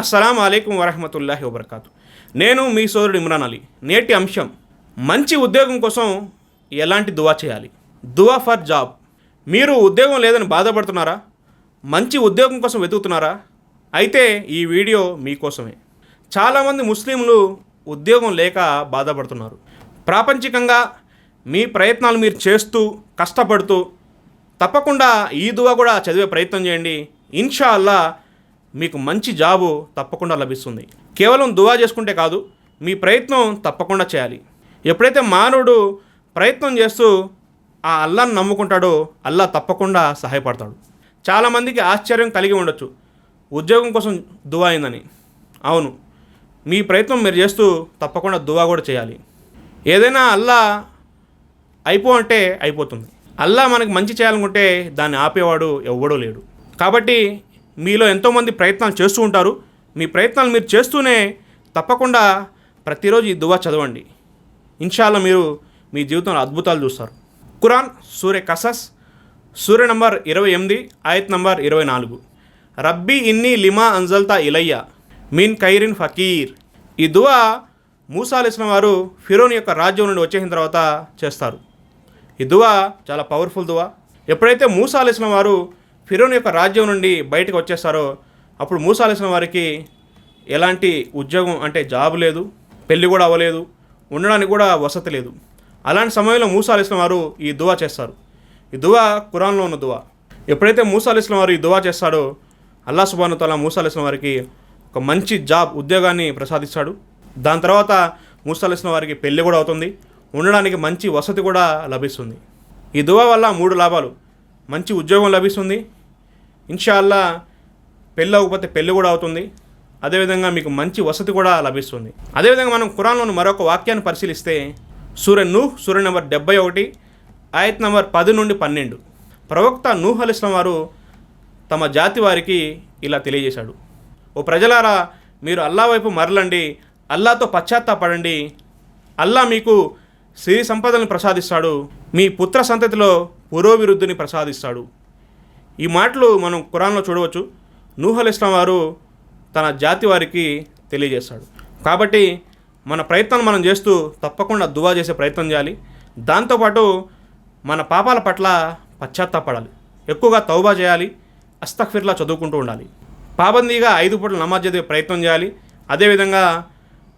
అస్సలం అయికం వరహమతుల్లాహి వబర్కాతు. నేను మీ సోదరుడు ఇమ్రాన్ అలీ. నేటి అంశం మంచి ఉద్యోగం కోసం ఎలాంటి దువా చేయాలి? దువా ఫర్ జాబ్. మీరు ఉద్యోగం లేదని బాధపడుతున్నారా? మంచి ఉద్యోగం కోసం వెతుకుతున్నారా? అయితే ఈ వీడియో మీకోసమే. చాలామంది ముస్లింలు ఉద్యోగం లేక బాధపడుతున్నారు. ప్రాపంచికంగా మీ ప్రయత్నాలు మీరు చేస్తూ కష్టపడుతూ తప్పకుండా ఈ దువా కూడా చదివే ప్రయత్నం చేయండి. ఇన్షా అల్లా మీకు మంచి జాబు తప్పకుండా లభిస్తుంది. కేవలం దువా చేసుకుంటే కాదు మీ ప్రయత్నం తప్పకుండా చేయాలి. ఎప్పుడైతే మానవుడు ప్రయత్నం చేస్తూ ఆ అల్లాను నమ్ముకుంటాడో అల్లా తప్పకుండా సహాయపడతాడు. చాలామందికి ఆశ్చర్యం కలిగి ఉండొచ్చు ఉద్యోగం కోసం దువా అయిందని. అవును మీ ప్రయత్నం మీరు చేస్తూ తప్పకుండా దువా కూడా చేయాలి. ఏదైనా అల్లా అయిపో అంటే అయిపోతుంది. అల్లా మనకి మంచి చేయాలనుకుంటే దాన్ని ఆపేవాడు ఎవ్వడూ లేడు. కాబట్టి మీలో ఎంతోమంది ప్రయత్నాలు చేస్తూ ఉంటారు. మీ ప్రయత్నాలు మీరు చేస్తూనే తప్పకుండా ప్రతిరోజు ఈ దువా చదవండి. ఇన్షాల్లో మీరు మీ జీవితంలో అద్భుతాలు చూస్తారు. కురాన్ సూర్య కసస్ సూర్య నంబర్ ఇరవై ఎనిమిది ఆయత్ నంబర్ ఇరవై నాలుగు. రబ్బీ ఇన్ని లిమా అంజల్తా ఇలయ్య మీన్ ఖైరిన్ ఫకీర్. ఈ దువా మూసా వారు ఫిరోన్ యొక్క రాజ్యం నుండి వచ్చేసిన తర్వాత చేస్తారు. ఈ దువా చాలా పవర్ఫుల్ దువా. ఎప్పుడైతే మూసా అలిస్లాం వారు ఫిరోన్ యొక్క రాజ్యం నుండి బయటకు వచ్చేస్తారో అప్పుడు మూసాలేసిన వారికి ఎలాంటి ఉద్యోగం అంటే జాబ్ లేదు పెళ్ళి కూడా అవ్వలేదు ఉండడానికి కూడా వసతి లేదు. అలాంటి సమయంలో మూసాలేసిన వారు ఈ దువా చేస్తారు. ఈ దువా ఖురాన్లో ఉన్న దువా. ఎప్పుడైతే మూసాలేసిన వారు ఈ దువా చేస్తాడో అల్లా సుబాను తల మూసాలేసిన వారికి ఒక మంచి జాబ్ ఉద్యోగాన్ని ప్రసాదిస్తాడు. దాని తర్వాత మూసాలేసిన వారికి పెళ్ళి కూడా అవుతుంది ఉండడానికి మంచి వసతి కూడా లభిస్తుంది. ఈ దువా వల్ల మూడు లాభాలు. మంచి ఉద్యోగం లభిస్తుంది ఇన్షాల్లా పెళ్ళి అవ్వకపోతే పెళ్ళి కూడా అవుతుంది. అదేవిధంగా మీకు మంచి వసతి కూడా లభిస్తుంది. అదేవిధంగా మనం ఖురాన్లోని మరొక వాక్యాన్ని పరిశీలిస్తే సూర్య నూహ్ సూర్య నెంబర్ డెబ్బై ఒకటి ఆయత్ నెంబర్ పది నుండి పన్నెండు. ప్రవక్త నూహ్ అలిస్లాం వారు తమ జాతి వారికి ఇలా తెలియజేశాడు. ఓ ప్రజలారా మీరు అల్లా వైపు మరలండి అల్లాతో పశ్చాత్తాపడండి. అల్లా మీకు సిరి సంపదలను ప్రసాదిస్తాడు మీ పుత్ర సంతతిలో పురోభివృద్ధిని ప్రసాదిస్తాడు. ఈ మాటలు మనం కురాన్లో చూడవచ్చు. నూహల్ ఇస్లాం వారు తన జాతి వారికి తెలియజేస్తాడు కాబట్టి మన ప్రయత్నం మనం చేస్తూ తప్పకుండా దువా చేసే ప్రయత్నం చేయాలి. దాంతోపాటు మన పాపాల పట్ల పశ్చాత్తాపడాలి. ఎక్కువగా తౌబా చేయాలి. అస్తఫిర్లా చదువుకుంటూ ఉండాలి. పాబందీగా ఐదు పూటలు నమాజ్ చదివే ప్రయత్నం చేయాలి. అదేవిధంగా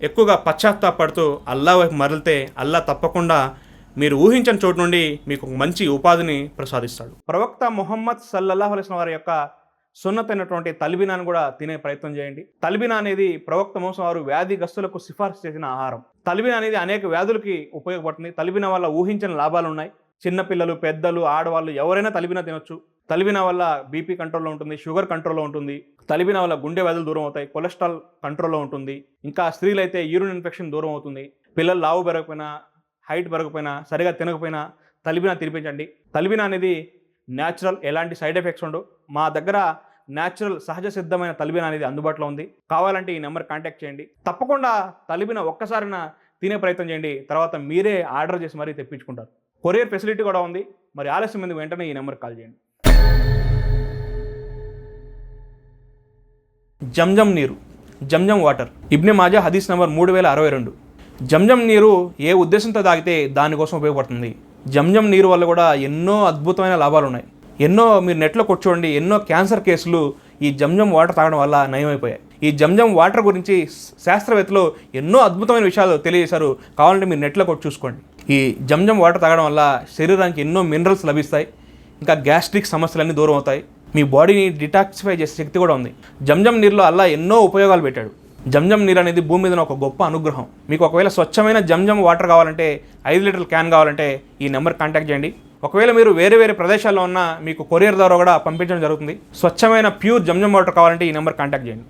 ఎక్కువగా పశ్చాత్తాపడుతూ అల్లా వైపు మరలితే అల్లా తప్పకుండా మీరు ఊహించని చోటు నుండి మీకు ఒక మంచి ఉపాధిని ప్రసాదిస్తాడు. ప్రవక్త మొహమ్మద్ సల్లల్లాహు అలైస్ వారి యొక్క సున్నతైనటువంటి తల్బినాను కూడా తినే ప్రయత్నం చేయండి. తల్బినా అనేది ప్రవక్త మోసం వారు వ్యాధిగ్రస్తులకు సిఫార్సు చేసిన ఆహారం. తల్బినా అనేది అనేక వ్యాధులకి ఉపయోగపడుతుంది. తల్బినా వల్ల ఊహించని లాభాలు ఉన్నాయి. చిన్నపిల్లలు పెద్దలు ఆడవాళ్ళు ఎవరైనా తలిబినా తినొచ్చు. తలిబినా వల్ల బీపీ కంట్రోల్లో ఉంటుంది షుగర్ కంట్రోల్లో ఉంటుంది. తలిబినా వల్ల గుండె వ్యాధులు దూరం అవుతాయి కొలెస్ట్రాల్ కంట్రోల్లో ఉంటుంది. ఇంకా స్త్రీలైతే యూరిన్ ఇన్ఫెక్షన్ దూరం అవుతుంది. పిల్లలు లావు పెరగకపోయినా హైట్ పెరగకపోయినా సరిగా తినకపోయినా తలిబినా తినిపించండి. తలిబినా అనేది న్యాచురల్ ఎలాంటి సైడ్ ఎఫెక్ట్స్ ఉండవు. మా దగ్గర న్యాచురల్ సహజ సిద్ధమైన తలిబిన అనేది అందుబాటులో ఉంది. కావాలంటే ఈ నెంబర్ కాంటాక్ట్ చేయండి. తప్పకుండా తలిబిన ఒక్కసారిన తినే ప్రయత్నం చేయండి. తర్వాత మీరే ఆర్డర్ చేసి మరీ తెప్పించుకుంటారు. కొరియర్ ఫెసిలిటీ కూడా ఉంది. మరి ఆలస్యం ఎందుకు? వెంటనే ఈ నెంబర్ కాల్ చేయండి. జంజం నీరు జంజం వాటర్. ఇబ్నె మాజా హదీస్ నెంబర్ మూడు వేల అరవై రెండు. జంజం నీరు ఏ ఉద్దేశంతో తాగితే దానికోసం ఉపయోగపడుతుంది? జంజం నీరు వల్ల కూడా ఎన్నో అద్భుతమైన లాభాలు ఉన్నాయి. ఎన్నో మీరు నెట్లో కూర్చోండి ఎన్నో క్యాన్సర్ కేసులు ఈ జంజం వాటర్ తాగడం వల్ల నయమైపోయాయి. ఈ జంజం వాటర్ గురించి శాస్త్రవేత్తలు ఎన్నో అద్భుతమైన విషయాలు తెలియజేశారు. కావాలంటే మీరు నెట్లో కొట్టి చూసుకోండి. ఈ జంజం వాటర్ తాగడం వల్ల శరీరానికి ఎన్నో మినరల్స్ లభిస్తాయి. ఇంకా గ్యాస్ట్రిక్ సమస్యలన్నీ దూరం అవుతాయి మీ బాడీని డిటాక్సిఫై చేసే శక్తి కూడా ఉంది. జంజం నీరులో అల్లా ఎన్నో ఉపయోగాలు పెట్టాడు. జంజం నీరు అనేది భూమి మీద ఒక గొప్ప అనుగ్రహం. మీకు ఒకవేళ స్వచ్ఛమైన జంజం వాటర్ కావాలంటే ఐదు లీటర్ల క్యాన్ కావాలంటే ఈ నెంబర్ కాంటాక్ట్ చేయండి. ఒకవేళ మీరు వేరే వేరే ప్రదేశాల్లో ఉన్న మీకు కొరియర్ ద్వారా కూడా పంపించడం జరుగుతుంది. స్వచ్ఛమైన ప్యూర్ జంజం వాటర్ కావాలంటే ఈ నెంబర్ కాంటాక్ట్ చేయండి.